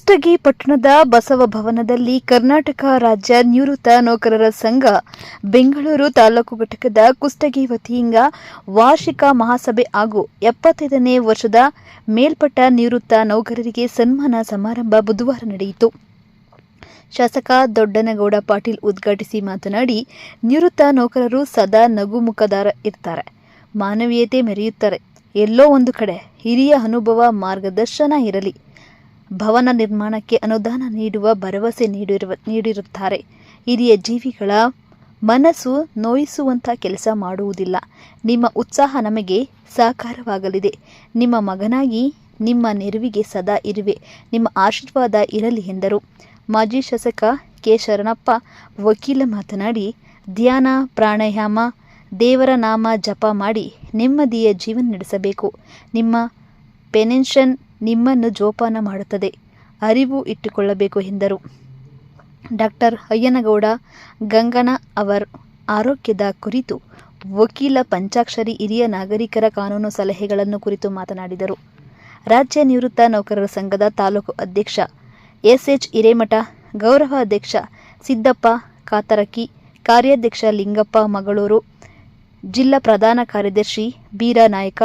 ಕುಷ್ಟಗಿ ಪಟ್ಟಣದ ಬಸವ ಭವನದಲ್ಲಿ ಕರ್ನಾಟಕ ರಾಜ್ಯ ನಿವೃತ್ತ ನೌಕರರ ಸಂಘ, ಬೆಂಗಳೂರು ತಾಲೂಕು ಘಟಕದ ಕುಷ್ಟಗಿ ವತಿಯಿಂದ ವಾರ್ಷಿಕ ಮಹಾಸಭೆ ಹಾಗೂ ಎಪ್ಪತ್ತೈದನೇ ವರ್ಷದ ಮೇಲ್ಪಟ್ಟ ನಿವೃತ್ತ ನೌಕರರಿಗೆ ಸನ್ಮಾನ ಸಮಾರಂಭ ಬುಧವಾರ ನಡೆಯಿತು. ಶಾಸಕ ದೊಡ್ಡನಗೌಡ ಪಾಟೀಲ್ ಉದ್ಘಾಟಿಸಿ ಮಾತನಾಡಿ, ನಿವೃತ್ತ ನೌಕರರು ಸದಾ ನಗುಮುಖದಾರ ಇರ್ತಾರೆ, ಮಾನವೀಯತೆ ಮೆರೆಯುತ್ತಾರೆ, ಎಲ್ಲೋ ಒಂದು ಕಡೆ ಹಿರಿಯ ಅನುಭವ ಮಾರ್ಗದರ್ಶನ ಇರಲಿ. ಭವನ ನಿರ್ಮಾಣಕ್ಕೆ ಅನುದಾನ ನೀಡುವ ಭರವಸೆ ನೀಡಿರುವ ನೀಡಿರುತ್ತಾರೆ. ಹಿರಿಯ ಜೀವಿಗಳ ಮನಸ್ಸು ನೋಯಿಸುವಂಥ ಕೆಲಸ ಮಾಡುವುದಿಲ್ಲ. ನಿಮ್ಮ ಉತ್ಸಾಹ ನಮಗೆ ಸಹಕಾರವಾಗಲಿದೆ ನಿಮ್ಮ ಮಗನಾಗಿ ನಿಮ್ಮ ನೆರವಿಗೆ ಸದಾ ಇರುವೆ. ನಿಮ್ಮ ಆಶೀರ್ವಾದ ಇರಲಿ ಎಂದರು. ಮಾಜಿ ಶಾಸಕ ಕೆ. ಶರಣಪ್ಪ ವಕೀಲ ಮಾತನಾಡಿ, ಧ್ಯಾನ, ಪ್ರಾಣಾಯಾಮ, ದೇವರ ನಾಮ ಜಪ ಮಾಡಿ ನೆಮ್ಮದಿಯ ಜೀವನ ನಡೆಸಬೇಕು. ನಿಮ್ಮ ಪೆನ್ಷನ್ ನಿಮ್ಮನ್ನು ಜೋಪಾನ ಮಾಡುತ್ತದೆ. ಅರಿವು ಇಟ್ಟುಕೊಳ್ಳಬೇಕು ಎಂದರು. ಡಾಕ್ಟರ್ ಅಯ್ಯನಗೌಡ, ಗಂಗನ ಅವರ ಆರೋಗ್ಯದ ಕುರಿತು ವಕೀಲ ಪಂಚಾಕ್ಷರಿ ಹಿರಿಯ ನಾಗರಿಕರ ಕಾನೂನು ಸಲಹೆಗಳನ್ನು ಕುರಿತು ಮಾತನಾಡಿದರು. ರಾಜ್ಯ ನಿವೃತ್ತ ನೌಕರರ ಸಂಘದ ತಾಲೂಕು ಅಧ್ಯಕ್ಷ ಎಸ್ಎಚ್ ಹಿರೇಮಠ, ಗೌರವ ಅಧ್ಯಕ್ಷ ಸಿದ್ದಪ್ಪ ಕಾತರಕಿ ಕಾರ್ಯಾಧ್ಯಕ್ಷ ಲಿಂಗಪ್ಪ ಮಗಳೂರು, ಜಿಲ್ಲಾ ಪ್ರಧಾನ ಕಾರ್ಯದರ್ಶಿ ಬೀರಾ ನಾಯಕ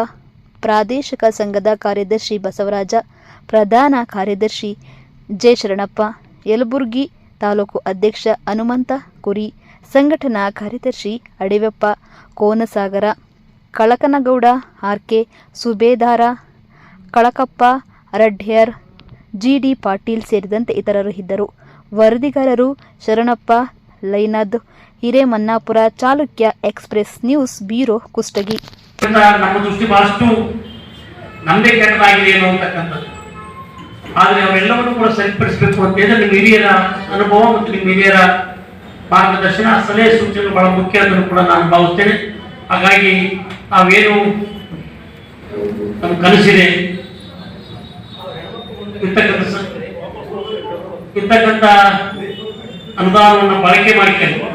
ಪ್ರಾದೇಶಿಕ ಸಂಘದ ಕಾರ್ಯದರ್ಶಿ ಬಸವರಾಜ, ಪ್ರಧಾನ ಕಾರ್ಯದರ್ಶಿ ಜೆ ಶರಣಪ್ಪ ಯಲಬುರ್ಗಿ ತಾಲೂಕು ಅಧ್ಯಕ್ಷ ಹನುಮಂತ ಕುರಿ, ಸಂಘಟನಾ ಕಾರ್ಯದರ್ಶಿ ಅಡಿವೆಪ್ಪ, ಕೋನಸಾಗರ, ಕಳಕನಗೌಡ, ಆರ್ಕೆ ಸುಬೇದಾರ, ಕಳಕಪ್ಪ ರಡ್ಡ್ಯರ್ ಜಿಡಿ ಪಾಟೀಲ್ ಸೇರಿದಂತೆ ಇತರರು ಇದ್ದರು. ವರದಿಗಾರರು Sharanappa, ಲೈನದ್, Hiremannapura Chalukya express news bureau Kushtagi. ನಮ್ಮ ದೃಷ್ಟಿ ಬಹಳಷ್ಟು ನಮ್ಮದೇ ಕೆಟ್ಟದಾಗಿದೆ ಏನೋ ಅಂತಕ್ಕಂಥದ್ದು ಆದರೆ ಅವೆಲ್ಲವನ್ನು ಕೂಡ ಸರಿಪಡಿಸಬೇಕು ಅಂತ ಹೇಳಿದ್ರೆ ನಿಮ್ಮ ಹಿರಿಯರ ಅನುಭವ ಮತ್ತು ನಿಮ್ಮ ಹಿರಿಯರ ಮಾರ್ಗದರ್ಶನ, ಸಲಹೆ ಸೂಚನೆ ಬಹಳ ಮುಖ್ಯ ಅಂತ ಕೂಡ ನಾನು ಭಾವಿಸ್ತೇನೆ. ಹಾಗಾಗಿ ನಾವೇನು ನಮ್ಗೆ ಕಲಿಸಿದೆ ಇರ್ತಕ್ಕಂಥ ಇರ್ತಕ್ಕಂಥ ಅನುದಾನವನ್ನು ಬಳಕೆ ಮಾಡಿಕೊಂಡು